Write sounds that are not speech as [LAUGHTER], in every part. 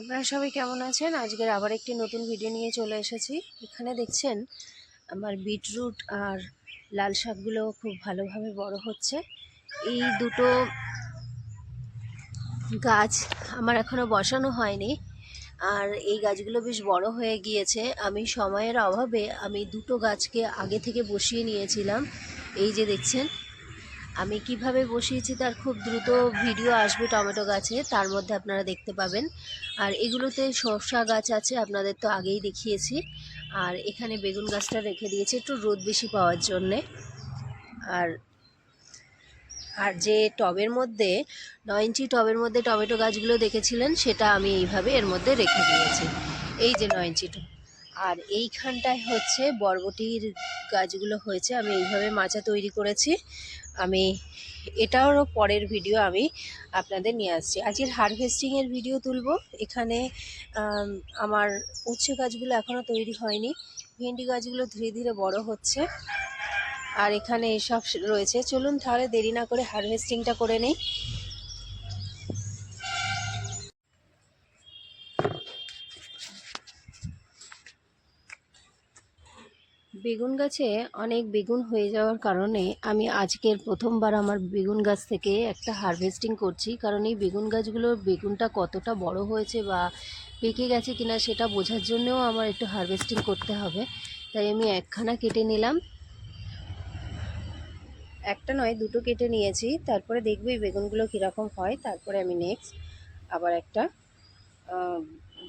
আপনারা সবাই কেমন আছেন? আজকের আবার একটি নতুন ভিডিও নিয়ে চলে এসেছি। এখানে দেখছেন, আমার বিটরুট আর লাল শাকগুলো খুব ভালোভাবে বড় হচ্ছে। এই দুটো গাছ আমার এখনও বসানো হয়নি, আর এই গাছগুলো বেশ বড় হয়ে গিয়েছে। আমি সময়ের অভাবে আমি দুটো গাছকে আগে থেকে বসিয়ে নিয়েছিলাম। এই যে দেখছেন আমি কীভাবে বসিয়েছি তার খুব দ্রুত ভিডিও আসবে টমেটো গাছে, তার মধ্যে আপনারা দেখতে পাবেন। আর এগুলোতে শসা গাছ আছে, আপনাদের তো আগেই দেখিয়েছি। আর এখানে বেগুন গাছটা রেখে দিয়েছি একটু রোদ বেশি পাওয়ার জন্যে। আর আর যে টবের মধ্যে, নয় ইঞ্চি টবের মধ্যে টমেটো গাছগুলো দেখেছিলেন, সেটা আমি এইভাবে এর মধ্যে রেখে দিয়েছি। এই যে নয় ইঞ্চি আর এইখানটায় হচ্ছে বরবটির গাছগুলো হয়েছে, আমি এইভাবে মাচা তৈরি করেছি। আমি, এটারও পরের ভিডিও আমি আপনাদের নিয়ে আসছি। আজকের হারভেস্টিংয়ের ভিডিও তুলব। এখানে আমার উচ্ছে গাছগুলো এখনও তৈরি হয়নি। ভেন্ডি গাছগুলো ধীরে ধীরে বড় হচ্ছে। আর এখানে এসব রয়েছে। চলুন তাহলে দেরি না করে হারভেস্টিংটা করে নিই। বেগুন গাছে অনেক বেগুন হয়ে যাওয়ার কারণে আমি আজকের প্রথমবার আমার বেগুন গাছ থেকে একটা হারভেস্টিং করছি। কারণ এই বেগুন গাছগুলোর বেগুনটা কতটা বড় হয়েছে বা পেকে গেছে কিনা সেটা বোঝার জন্যও আমার একটু হারভেস্টিং করতে হবে। তাই আমি একখানা কেটে নিলাম। একটা নয়, দুটো কেটে নিয়েছি। তারপরে দেখব এই বেগুনগুলো কীরকম হয়। তারপরে আমি নেক্সট আবার একটা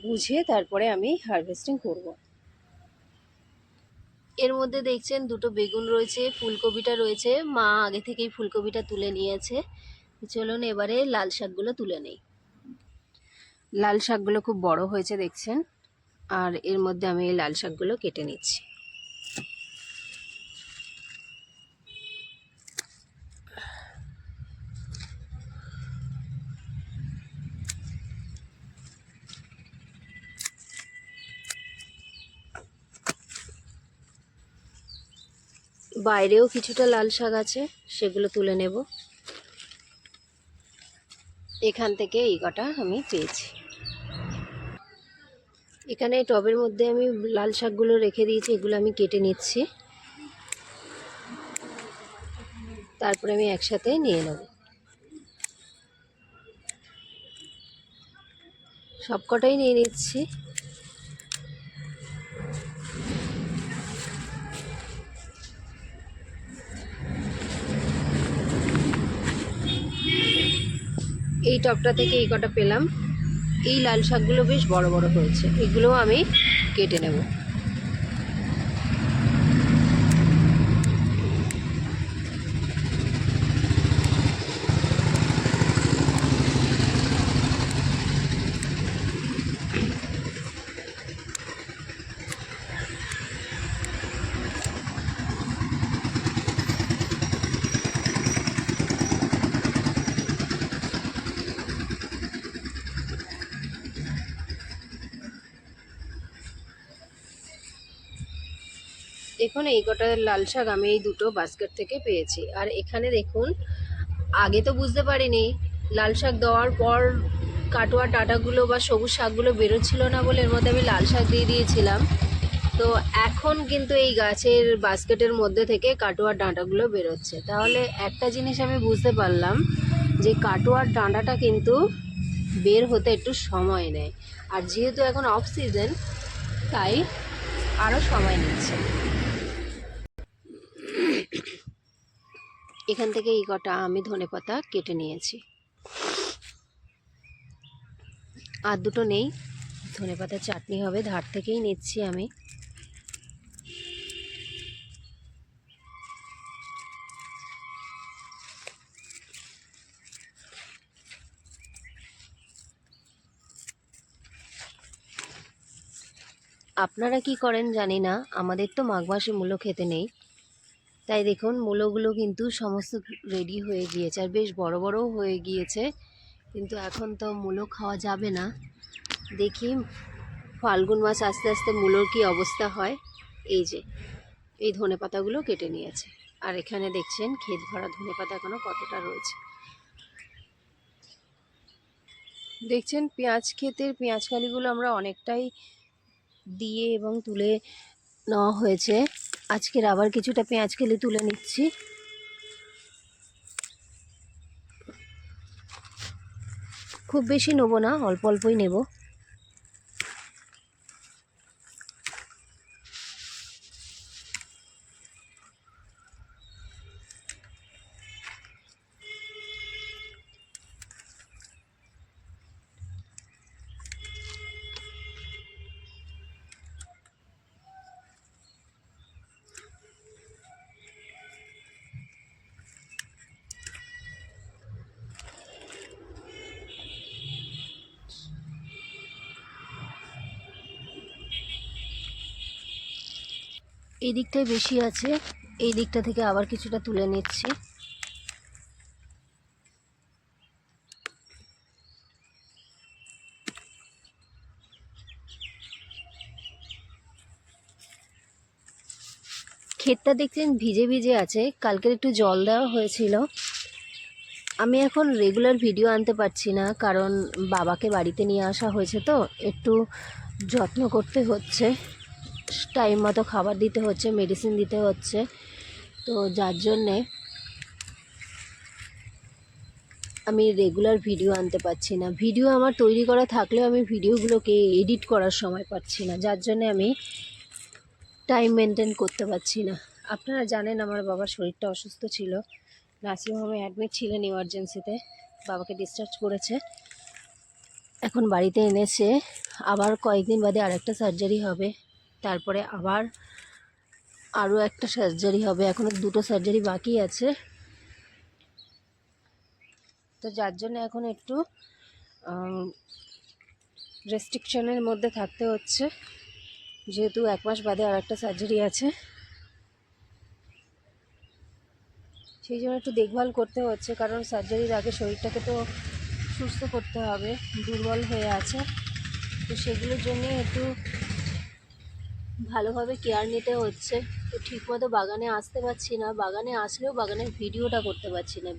বুঝে তারপরে আমি হারভেস্টিং করব। এর মধ্যে দেখছেন দুটো বেগুন রয়েছে, ফুলকপিটা রয়েছে। মা আগে থেকেই ফুলকপিটা তুলে নিয়েছে। চলুন এবারে লাল শাকগুলো তুলে নেই। লাল শাকগুলো খুব বড় হয়েছে দেখছেন। আর এর মধ্যে আমি এই লাল শাকগুলো কেটে নিচ্ছি। বাইরেও কিছুটা লাল শাক আছে, সেগুলো তুলে নেব। এখান থেকে এই কটা আমি পেয়েছি। এখানে টবের মধ্যে আমি লাল শাকগুলো রেখে দিয়েছি, এগুলো আমি কেটে নিচ্ছি। তারপরে আমি একসাথে নিয়ে নেব। সবকটাই নিয়ে নিচ্ছি। এই টপটা থেকে এই কটা পেলাম। এই লাল শাকগুলো বেশ বড় বড় হয়েছে। এগুলোও আমি কেটে নেব। দেখুন, এই কটা লাল শাক আমি এই দুটো বাস্কেট থেকে পেয়েছি। আর এখানে দেখুন, আগে তো বুঝতে পারিনি, লাল শাক দেওয়ার পর কাটোয়া ডাঁটাগুলো বা সবুজ শাকগুলো বেরোচ্ছিল না বলে এর মধ্যে আমি লাল শাক দিয়ে দিয়েছিলাম। তো এখন কিন্তু এই গাছের বাস্কেটের মধ্যে থেকে কাটোয়ার ডাঁটাগুলো বেরোচ্ছে। তাহলে একটা জিনিস আমি বুঝতে পারলাম, যে কাটোয়ার ডাঁটাটা কিন্তু বের হতে একটু সময় নেয়। আর যেহেতু এখন অফ সিজন তাই আরও সময় নিচ্ছে। এখান থেকে এই কটা আমি ধনেপাতা কেটে নিয়েছি। আর দুটো নেই ধনেপাতা চাটনি হবে, ধার থেকেই নিচ্ছি আমি। আপনারা কি করেন জানি না, আমাদের তো মাঘ মাসে মূল্য খেতে নেই। তাই দেখুন, মূলোগুলো কিন্তু সমস্ত রেডি হয়ে গিয়েছে আর বেশ বড় বড়ও হয়ে গিয়েছে। কিন্তু এখন তো মূলো খাওয়া যাবে না। দেখি ফাল্গুন মাস আস্তে আস্তে মূলোর কি অবস্থা হয়। এই যে, এই ধনে পাতাগুলো কেটে নিয়েছে। আর এখানে দেখছেন, ক্ষেত ভরা ধনে পাতা এখনও কতটা রয়েছে। দেখছেন, পেঁয়াজ ক্ষেতের পেঁয়াজ কালিগুলো আমরা অনেকটাই দিয়ে এবং তুলে নেওয়া হয়েছে। আজকের আবার কিছুটা পেঁয়াজ কেলে তুলে নিচ্ছি। খুব বেশি নেব না অল্প অল্পই নেব। এই দিকটাই বেশি আছে। এই দিকটা থেকে আবার কিছুটা তুলে নিচ্ছি। ক্ষেতটা দেখছেন ভিজে ভিজে আছে। কালকের একটু জল দেওয়া হয়েছিল। আমি এখন রেগুলার ভিডিও আনতে পারছি না, কারণ বাবাকে বাড়িতে নিয়ে আসা হয়েছে তো, একটু যত্ন করতে হচ্ছে। টাইম মতো খাবার দিতে হচ্ছে মেডিসিন দিতে হচ্ছে। তো যার জন্যে আমি রেগুলার ভিডিও আনতে পারছি না। ভিডিও আমার তৈরি করা থাকলেও আমি ভিডিওগুলোকে এডিট করার সময় পাচ্ছি না। যার জন্যে আমি টাইম মেনটেন করতে পারছি না। আপনারা জানেন আমার বাবার শরীরটা অসুস্থ ছিল। নার্সিংহোমে অ্যাডমিট ছিলেন ইমার্জেন্সিতে বাবাকে ডিসচার্জ করেছে। এখন বাড়িতে এনেছে। আবার কয়েকদিন বাদে আরেকটা সার্জারি হবে। তারপরে আবার আরও একটা সার্জারি হবে। এখনও দুটো সার্জারি বাকি আছে। তো যার জন্য এখন একটু রেস্ট্রিকশনের মধ্যে থাকতে হচ্ছে। যেহেতু এক মাস বাদে আর একটা সার্জারি আছে। সেই জন্য একটু দেখভাল করতে হচ্ছে, কারণ সার্জারির আগে শরীরটাকে তো সুস্থ করতে হবে, দুর্বল হয়ে আছে। তো সেগুলোর জন্যে একটু ভালোভাবে কেয়ার নিতে হচ্ছে। তো ঠিকমতো বাগানে আসতে পারছি না। বাগানে আসলেও বাগানের ভিডিওটা করতে পারছি না।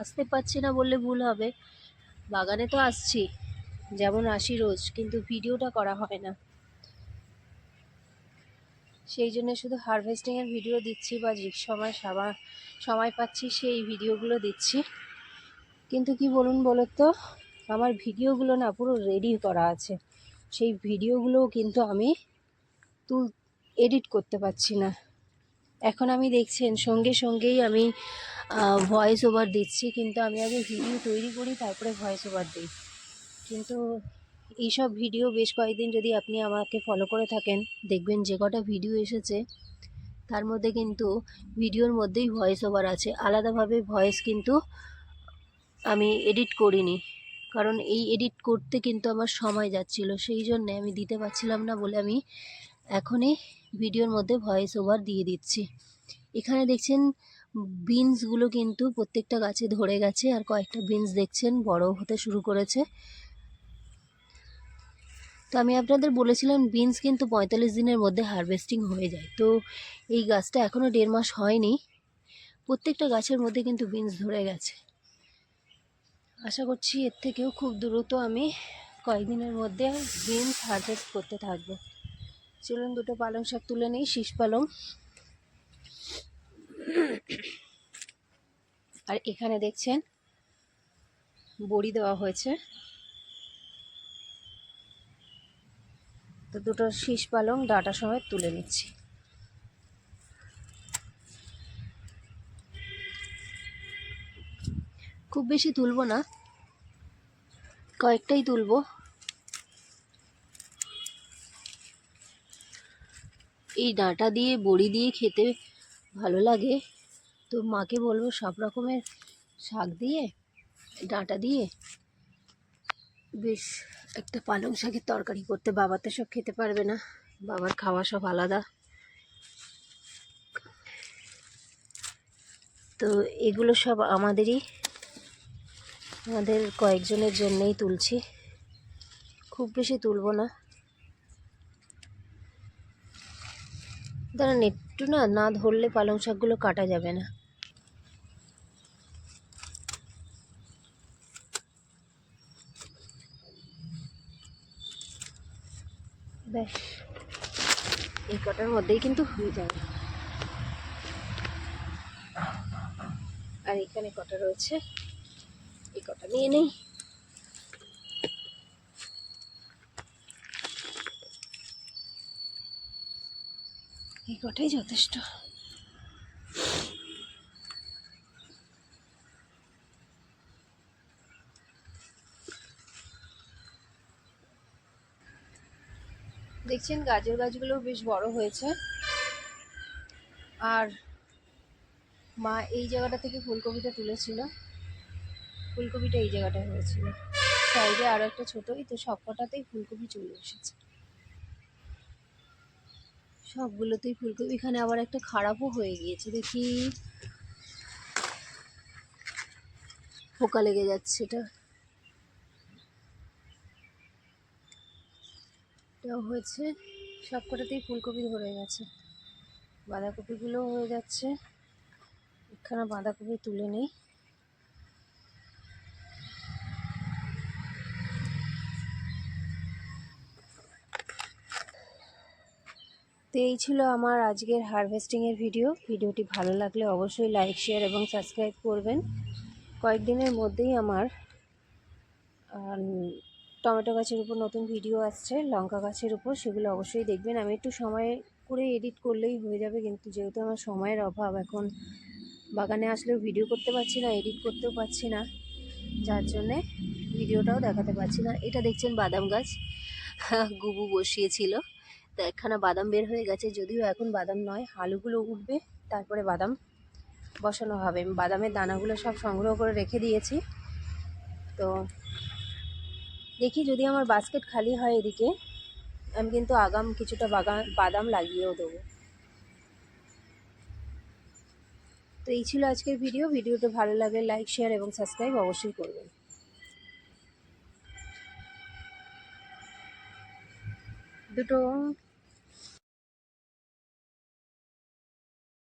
আসতে পারছি না বললে ভুল হবে। বাগানে তো আসছি। যেমন আসি রোজ, কিন্তু ভিডিওটা করা হয় না। সেই জন্য শুধু হারভেস্টিংয়ের ভিডিও দিচ্ছি বা যে সময় সাবা সময় পাচ্ছি সেই ভিডিওগুলো দিচ্ছি। কিন্তু কি বলুন বলো তো আমার ভিডিওগুলো না পুরো রেডি করা আছে। সেই ভিডিওগুলোও কিন্তু আমি তুল এডিট করতে পারছি না। এখন আমি দেখছেন, সঙ্গে সঙ্গেই আমি ভয়েস ওভার দিচ্ছি, কিন্তু আমি আগে ভিডিও তৈরি করি, তারপরে ভয়েস ওভার দিই। কিন্তু এইসব ভিডিও বেশ কয়েকদিন যদি আপনি আমাকে ফলো করে থাকেন, দেখবেন যে কটা ভিডিও এসেছে, তার মধ্যে কিন্তু ভিডিওর মধ্যেই ভয়েস ওভার আছে। আলাদাভাবে ভয়েস কিন্তু আমি এডিট করিনি, কারণ এই এডিট করতে কিন্তু আমার সময় যাচ্ছিল, সেই জন্যে আমি দিতে পারছিলাম না বলে আমি এখনই ভিডিওর মধ্যে ভয়েস ওভার দিয়ে দিচ্ছি। এখানে দেখছেন বিনসগুলো কিন্তু প্রত্যেকটা গাছে ধরে গেছে আর কয়েকটা বিনস দেখছেন, বড় হতে শুরু করেছে। তো আমি আপনাদের বলেছিলাম বিনস কিন্তু পঁয়তাল্লিশ দিনের মধ্যে হারভেস্টিং হয়ে যায়। তো এই গাছটা এখনও দেড় মাস হয়নি। প্রত্যেকটা গাছের মধ্যে কিন্তু বিনস ধরে গেছে। আশা করছি এর থেকেও খুব দ্রুত আমি কয়েকদিনের মধ্যে বিনস হারভেস্ট করতে থাকব। চলুন দুটো পালং শাক তুলে নিই, শীষ পালং। আর এখানে দেখছেন, বড়ি দেওয়া হয়েছে। তো দুটো শীষ পালং ডাটা সমেত তুলে নিচ্ছি। খুব বেশি তুলবো না, কয়েকটাই তুলবো। এই ডাঁটা দিয়ে, বড়ি দিয়ে খেতে ভালো লাগে। তো মাকে বলব সব রকমের শাক দিয়ে, ডাঁটা দিয়ে বেশ একটা পালং শাকের তরকারি করতে। বাবা তো সব খেতে পারবে না, বাবার খাওয়া সব আলাদা। তো এগুলো সব আমাদেরই, আমাদের কয়েকজনের জন্যেই তুলছি। খুব বেশি তুলবো না। দাঁড়ান, একটু না না ধরলে পালং শাকগুলো কাটা যাবে না। ব্যাস, এই কটার মধ্যেই কিন্তু হয়ে যাবে আর এখানে কটা রয়েছে? এই কটা নিয়ে নেই। এই কটাই যথেষ্ট। দেখছেন, গাজর গাছগুলো বেশ বড় হয়েছে। আর মা এই জায়গাটা থেকে ফুলকপিটা তুলেছিল। ফুলকপিটা এই জায়গাটায় হয়েছিল। সাইডে আরও একটা ছোটোই তো সব কটাতেই ফুলকপি চলে এসেছে। সবগুলোতেই ফুলকপি। এখানে আবার একটা খারাপও হয়ে গিয়েছে, দেখি। পোকা লেগে যাচ্ছে এটা। এটাও হয়েছে। সব কটাতেই ফুলকপি ধরে গেছে। বাঁধাকপিগুলোও হয়ে যাচ্ছে। এখানে বাঁধাকপি তুলে নেই। এই ছিল আমার আজকের হারভেস্টিংয়ের ভিডিও ভিডিওটি ভালো লাগলে অবশ্যই লাইক শেয়ার এবং সাবস্ক্রাইব করবেন। কয়েকদিনের মধ্যেই আমার আম, টমেটো গাছের উপর নতুন ভিডিও আসছে লঙ্কা গাছের উপর সেগুলো অবশ্যই দেখবেন। আমি একটু সময় করে এডিট করলেই হয়ে যাবে কিন্তু যেহেতু আমার সময়ের অভাব এখন বাগানে আসলেও ভিডিও করতে পারছি না এডিট করতেও পারছি না যার জন্যে ভিডিওটাও দেখাতে পারছি না। এটা দেখছেন বাদাম গাছ। [LAUGHS] গুবু বসিয়েছিল। তো একখানা বাদাম বের হয়ে গেছে, যদিও এখন বাদাম নয়, আলুগুলো উঠবে, তারপরে বাদাম বসানো হবে। বাদামের দানাগুলো সব সংগ্রহ করে রেখে দিয়েছি। তো দেখি যদি আমার বাস্কেট খালি হয় এদিকে, আমি কিন্তু আগাম কিছুটা বাগান বাদাম লাগিয়েও দেবো। তো এই ছিল আজকের ভিডিও ভিডিওটা ভালো লাগলে লাইক শেয়ার এবং সাবস্ক্রাইব অবশ্যই করবেন। দুটো